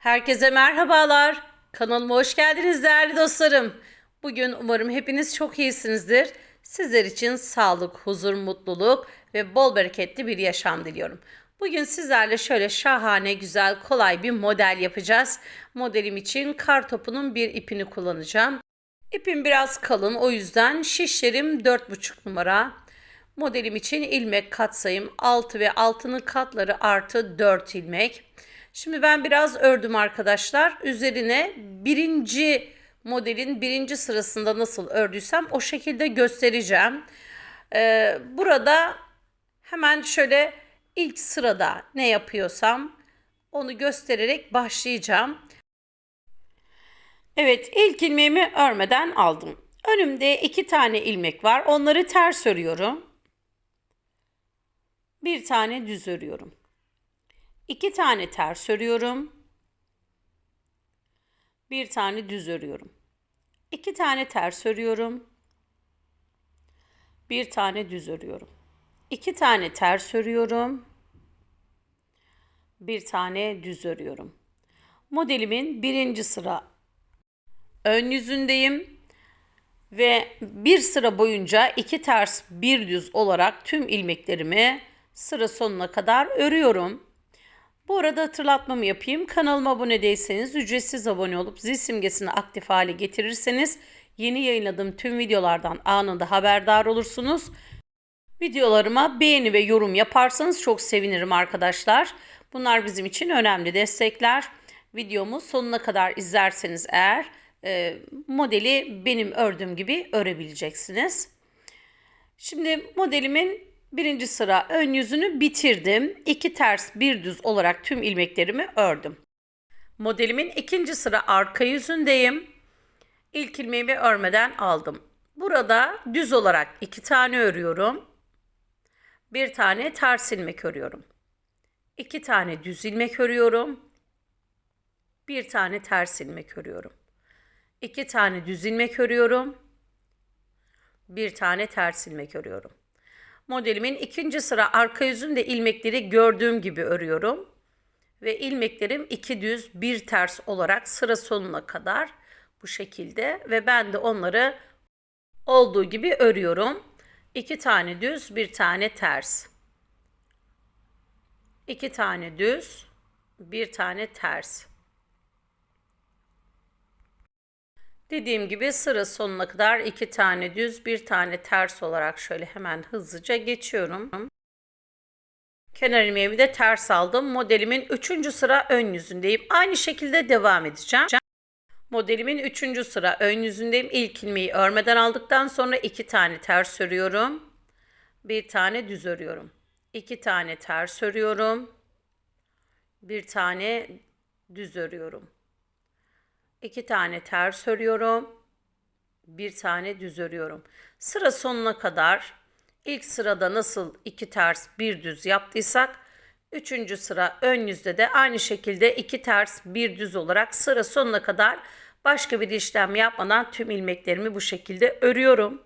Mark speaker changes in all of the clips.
Speaker 1: Herkese merhabalar. Kanalıma hoş geldiniz değerli dostlarım. Bugün umarım hepiniz çok iyisinizdir. Sizler için sağlık, huzur, mutluluk ve bol bereketli bir yaşam diliyorum. Bugün sizlerle şöyle şahane, güzel, kolay bir model yapacağız. Modelim için kar topunun bir ipini kullanacağım. İpim biraz kalın o yüzden şişlerim 4,5 numara. Modelim için ilmek katsayım 6 ve 6'nın katları artı 4 ilmek. Şimdi ben biraz ördüm arkadaşlar. Üzerine birinci modelin birinci sırasında nasıl ördüysem o şekilde göstereceğim. Ee, burada hemen şöyle ilk sırada ne yapıyorsam onu göstererek başlayacağım. Evet ilk ilmeğimi örmeden aldım. Önümde iki tane ilmek var. Onları ters örüyorum. Bir tane düz örüyorum. İki tane ters örüyorum. Bir tane düz örüyorum. İki tane ters örüyorum. Bir tane düz örüyorum. İki tane ters örüyorum. Bir tane düz örüyorum. Modelimin birinci sıra ön yüzündeyim ve bir sıra boyunca iki ters bir düz olarak tüm ilmeklerimi sıra sonuna kadar örüyorum. Bu arada hatırlatmamı yapayım. Kanalıma abone değilseniz ücretsiz abone olup zil simgesini aktif hale getirirseniz yeni yayınladığım tüm videolardan anında haberdar olursunuz. Videolarıma beğeni ve yorum yaparsanız çok sevinirim arkadaşlar. Bunlar bizim için önemli destekler. Videomu sonuna kadar izlerseniz eğer e, modeli benim ördüğüm gibi örebileceksiniz. Şimdi modelimin birinci sıra ön yüzünü bitirdim. İki ters bir düz olarak tüm ilmeklerimi ördüm. Modelimin ikinci sıra arka yüzündeyim. İlk ilmeğimi örmeden aldım. Burada düz olarak iki tane örüyorum. Bir tane ters ilmek örüyorum. İki tane düz ilmek örüyorum. Bir tane ters ilmek örüyorum. İki tane düz ilmek örüyorum. Bir tane ters ilmek örüyorum. Modelimin ikinci sıra arka yüzünde ilmekleri gördüğüm gibi örüyorum. Ve ilmeklerim iki düz bir ters olarak sıra sonuna kadar bu şekilde ve ben de onları olduğu gibi örüyorum. İki tane düz, bir tane ters. İki tane düz, bir tane ters. Dediğim gibi sıra sonuna kadar iki tane düz, bir tane ters olarak şöyle hemen hızlıca geçiyorum. Kenar ilmeğimi de ters aldım. Modelimin üçüncü sıra ön yüzündeyim. Aynı şekilde devam edeceğim. Modelimin üçüncü sıra ön yüzündeyim. İlk ilmeği örmeden aldıktan sonra iki tane ters örüyorum. Bir tane düz örüyorum. İki tane ters örüyorum. Bir tane düz örüyorum. İki tane ters örüyorum. Bir tane düz örüyorum. Sıra sonuna kadar ilk sırada nasıl iki ters bir düz yaptıysak üçüncü sıra ön yüzde de aynı şekilde iki ters bir düz olarak sıra sonuna kadar başka bir işlem yapmadan tüm ilmeklerimi bu şekilde örüyorum.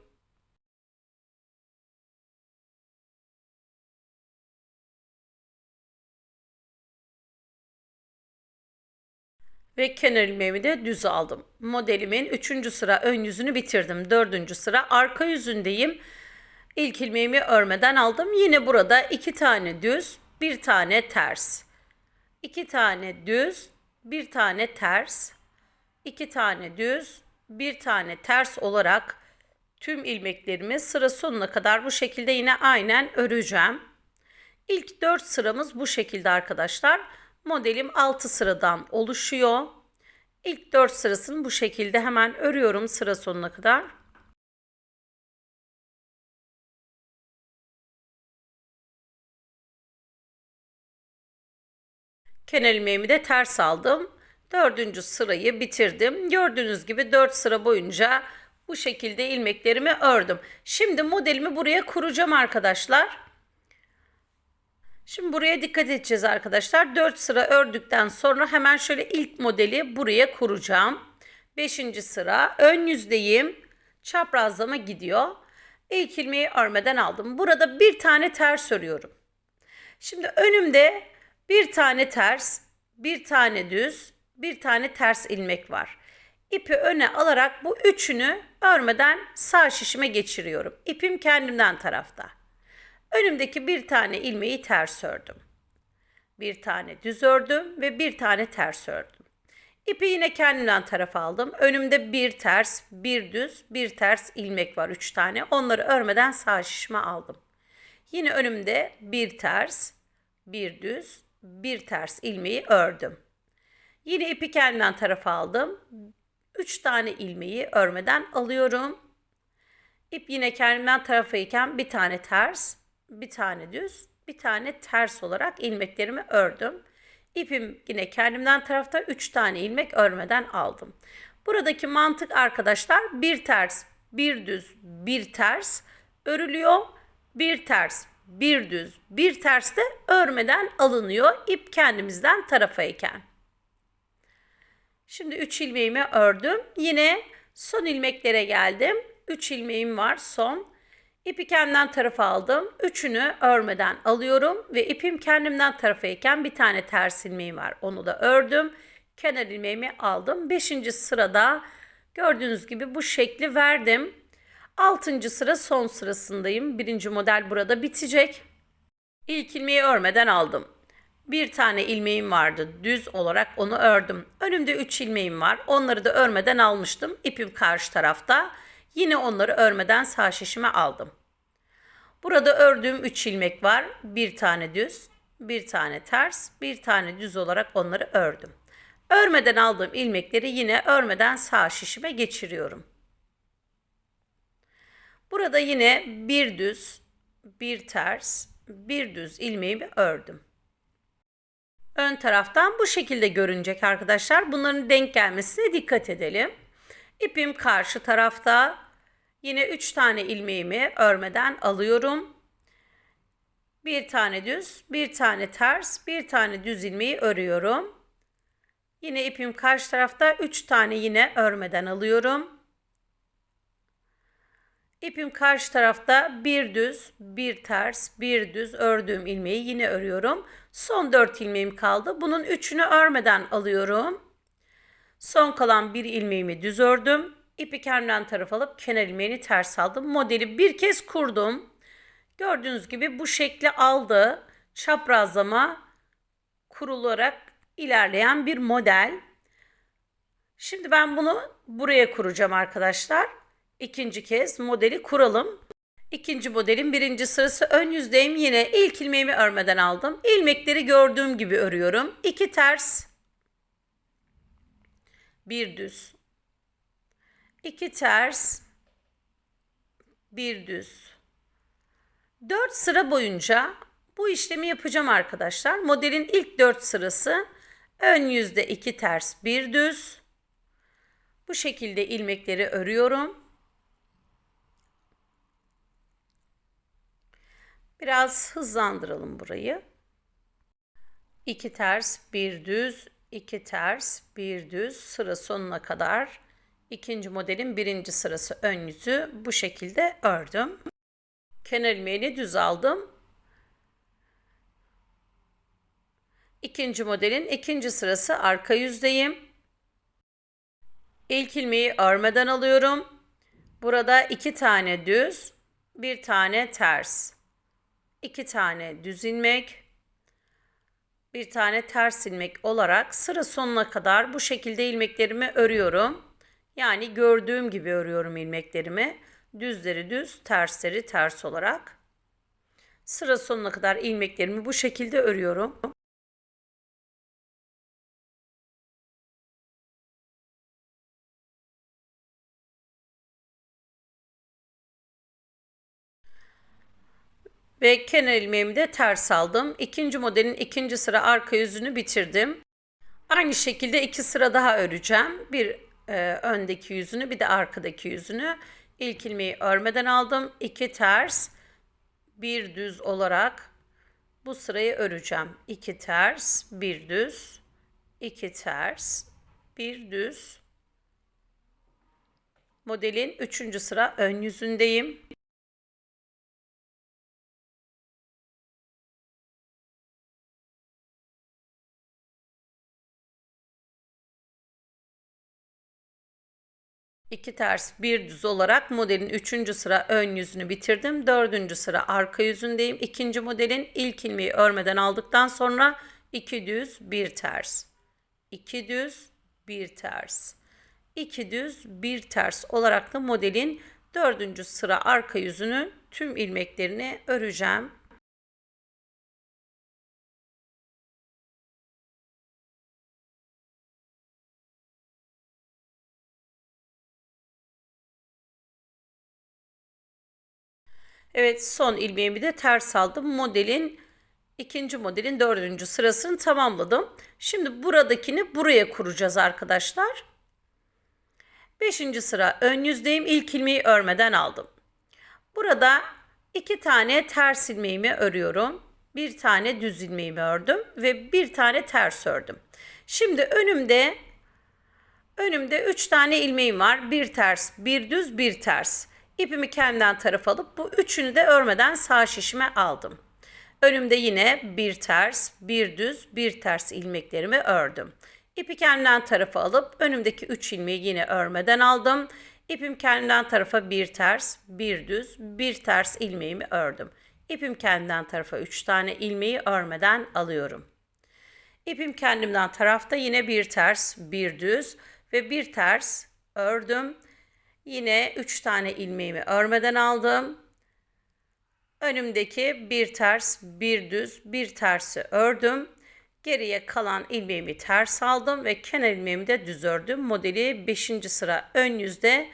Speaker 1: Ve kenar ilmeğimi de düz aldım. Modelimin 3. sıra ön yüzünü bitirdim. 4. sıra arka yüzündeyim. İlk ilmeğimi örmeden aldım. Yine burada 2 tane düz, bir tane ters. 2 tane düz, bir tane ters. 2 tane düz, bir tane ters olarak tüm ilmeklerimi sıra sonuna kadar bu şekilde yine aynen öreceğim. İlk 4 sıramız bu şekilde arkadaşlar. Modelim 6 sıradan oluşuyor. İlk 4 sırasını bu şekilde hemen örüyorum sıra sonuna kadar. Kenar ilmeğimi de ters aldım. Dördüncü sırayı bitirdim. Gördüğünüz gibi 4 sıra boyunca bu şekilde ilmeklerimi ördüm. Şimdi modelimi buraya kuracağım arkadaşlar. Şimdi buraya dikkat edeceğiz arkadaşlar. 4 sıra ördükten sonra hemen şöyle ilk modeli buraya kuracağım. 5. sıra ön yüzdeyim. Çaprazlama gidiyor. İlk ilmeği örmeden aldım. Burada bir tane ters örüyorum. Şimdi önümde bir tane ters, bir tane düz, bir tane ters ilmek var. İpi öne alarak bu üçünü örmeden sağ şişime geçiriyorum. İpim kendimden tarafta. Önümdeki bir tane ilmeği ters ördüm. Bir tane düz ördüm ve bir tane ters ördüm. İpi yine kendimden tarafa aldım. Önümde bir ters, bir düz, bir ters ilmek var. Üç tane. Onları örmeden sağ şişime aldım. Yine önümde bir ters, bir düz, bir ters ilmeği ördüm. Yine ipi kendimden tarafa aldım. Üç tane ilmeği örmeden alıyorum. İp yine kendimden tarafayken bir tane ters, bir tane düz, bir tane ters olarak ilmeklerimi ördüm. İpim yine kendimden tarafta 3 tane ilmek örmeden aldım. Buradaki mantık arkadaşlar bir ters, bir düz, bir ters örülüyor. Bir ters, bir düz, bir ters de örmeden alınıyor ip kendimizden tarafayken. Şimdi 3 ilmeğimi ördüm. Yine son ilmeklere geldim. 3 ilmeğim var son. İpi kendimden tarafa aldım. Üçünü örmeden alıyorum ve ipim kendimden tarafayken bir tane ters ilmeğim var. Onu da ördüm. Kenar ilmeğimi aldım. Beşinci sırada gördüğünüz gibi bu şekli verdim. Altıncı sıra son sırasındayım. Birinci model burada bitecek. İlk ilmeği örmeden aldım. Bir tane ilmeğim vardı. Düz olarak onu ördüm. Önümde üç ilmeğim var. Onları da örmeden almıştım. İpim karşı tarafta. Yine onları örmeden sağ şişime aldım. Burada ördüğüm 3 ilmek var. Bir tane düz, bir tane ters, bir tane düz olarak onları ördüm. Örmeden aldığım ilmekleri yine örmeden sağ şişime geçiriyorum. Burada yine bir düz, bir ters, bir düz ilmeğimi ördüm. Ön taraftan bu şekilde görünecek arkadaşlar. Bunların denk gelmesine dikkat edelim. İpim karşı tarafta. Yine 3 tane ilmeğimi örmeden alıyorum. Bir tane düz, bir tane ters, bir tane düz ilmeği örüyorum. Yine ipim karşı tarafta 3 tane yine örmeden alıyorum. İpim karşı tarafta bir düz, bir ters, bir düz ördüğüm ilmeği yine örüyorum. Son 4 ilmeğim kaldı. Bunun üçünü örmeden alıyorum. Son kalan bir ilmeğimi düz ördüm. İpi kendimden taraf alıp kenar ilmeğini ters aldım. Modeli bir kez kurdum. Gördüğünüz gibi bu şekli aldı. Çaprazlama kurularak ilerleyen bir model. Şimdi ben bunu buraya kuracağım arkadaşlar. İkinci kez modeli kuralım. İkinci modelin birinci sırası ön yüzdeyim. Yine ilk ilmeğimi örmeden aldım. İlmekleri gördüğüm gibi örüyorum. İki ters, bir düz, iki ters, bir düz. Dört sıra boyunca bu işlemi yapacağım arkadaşlar. Modelin ilk dört sırası ön yüzde iki ters, bir düz. Bu şekilde ilmekleri örüyorum. Biraz hızlandıralım burayı. İki ters, bir düz, iki ters, bir düz sıra sonuna kadar ikinci modelin birinci sırası ön yüzü bu şekilde ördüm. Kenar ilmeğini düz aldım. İkinci modelin ikinci sırası arka yüzdeyim. İlk ilmeği örmeden alıyorum. Burada iki tane düz, bir tane ters. iki tane düz ilmek, bir tane ters ilmek olarak sıra sonuna kadar bu şekilde ilmeklerimi örüyorum. Yani gördüğüm gibi örüyorum ilmeklerimi. Düzleri düz, tersleri ters olarak. Sıra sonuna kadar ilmeklerimi bu şekilde örüyorum. Ve kenar ilmeğimi de ters aldım. İkinci modelin ikinci sıra arka yüzünü bitirdim. Aynı şekilde iki sıra daha öreceğim. Bir e, öndeki yüzünü bir de arkadaki yüzünü. İlk ilmeği örmeden aldım. İki ters, bir düz olarak bu sırayı öreceğim. İki ters, bir düz, iki ters, bir düz. Modelin üçüncü sıra ön yüzündeyim. 2 ters bir düz olarak modelin 3. sıra ön yüzünü bitirdim. 4. sıra arka yüzündeyim. İkinci modelin ilk ilmeği örmeden aldıktan sonra 2 düz bir ters. 2 düz bir ters. 2 düz bir ters olarak da modelin 4. sıra arka yüzünü tüm ilmeklerini öreceğim. Evet son ilmeğimi de ters aldım. Modelin ikinci modelin dördüncü sırasını tamamladım. Şimdi buradakini buraya kuracağız arkadaşlar. Beşinci sıra ön yüzdeyim. İlk ilmeği örmeden aldım. Burada iki tane ters ilmeğimi örüyorum. Bir tane düz ilmeğimi ördüm ve bir tane ters ördüm. Şimdi önümde önümde üç tane ilmeğim var. Bir ters, bir düz, bir ters. İpimi kendimden taraf alıp bu üçünü de örmeden sağ şişime aldım. Önümde yine bir ters, bir düz, bir ters ilmeklerimi ördüm. İpi kendimden tarafa alıp önümdeki üç ilmeği yine örmeden aldım. İpim kendimden tarafa bir ters, bir düz, bir ters ilmeğimi ördüm. İpim kendimden tarafa üç tane ilmeği örmeden alıyorum. İpim kendimden tarafta yine bir ters, bir düz ve bir ters ördüm. Yine 3 tane ilmeğimi örmeden aldım. Önümdeki bir ters, bir düz, bir tersi ördüm. Geriye kalan ilmeğimi ters aldım ve kenar ilmeğimi de düz ördüm. Modeli 5. sıra ön yüzde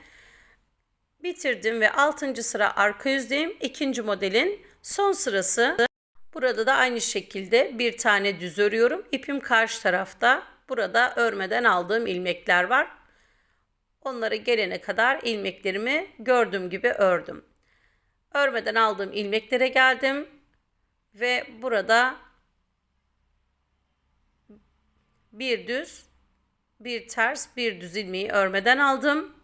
Speaker 1: bitirdim ve 6. sıra arka yüzdeyim. İkinci modelin son sırası. Burada da aynı şekilde bir tane düz örüyorum. İpim karşı tarafta. Burada örmeden aldığım ilmekler var. Onlara gelene kadar ilmeklerimi gördüğüm gibi ördüm. Örmeden aldığım ilmeklere geldim ve burada bir düz, bir ters, bir düz ilmeği örmeden aldım.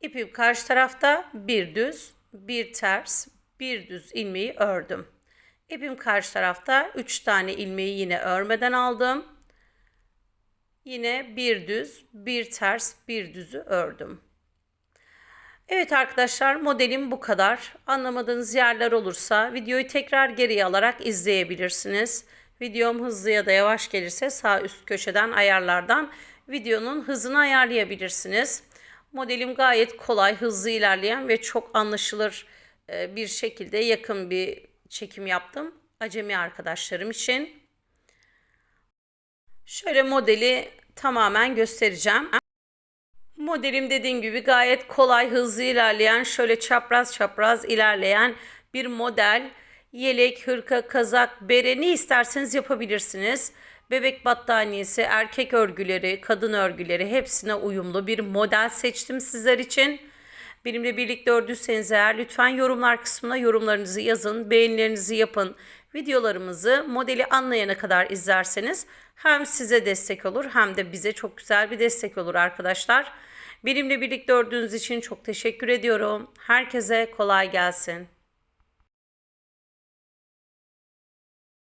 Speaker 1: İpim karşı tarafta bir düz, bir ters, bir düz ilmeği ördüm. İpim karşı tarafta 3 tane ilmeği yine örmeden aldım. Yine bir düz, bir ters, bir düzü ördüm. Evet arkadaşlar modelim bu kadar. Anlamadığınız yerler olursa videoyu tekrar geriye alarak izleyebilirsiniz. Videom hızlı ya da yavaş gelirse sağ üst köşeden ayarlardan videonun hızını ayarlayabilirsiniz. Modelim gayet kolay, hızlı ilerleyen ve çok anlaşılır e, bir şekilde yakın bir çekim yaptım. Acemi arkadaşlarım için. Şöyle modeli tamamen göstereceğim. Modelim dediğim gibi gayet kolay, hızlı ilerleyen, şöyle çapraz çapraz ilerleyen bir model. Yelek, hırka, kazak, bere ne isterseniz yapabilirsiniz. Bebek battaniyesi, erkek örgüleri, kadın örgüleri hepsine uyumlu bir model seçtim sizler için. Benimle birlikte ördüyseniz eğer lütfen yorumlar kısmına yorumlarınızı yazın, beğenilerinizi yapın. Videolarımızı modeli anlayana kadar izlerseniz hem size destek olur hem de bize çok güzel bir destek olur arkadaşlar. Benimle birlikte ördüğünüz için çok teşekkür ediyorum. Herkese kolay gelsin.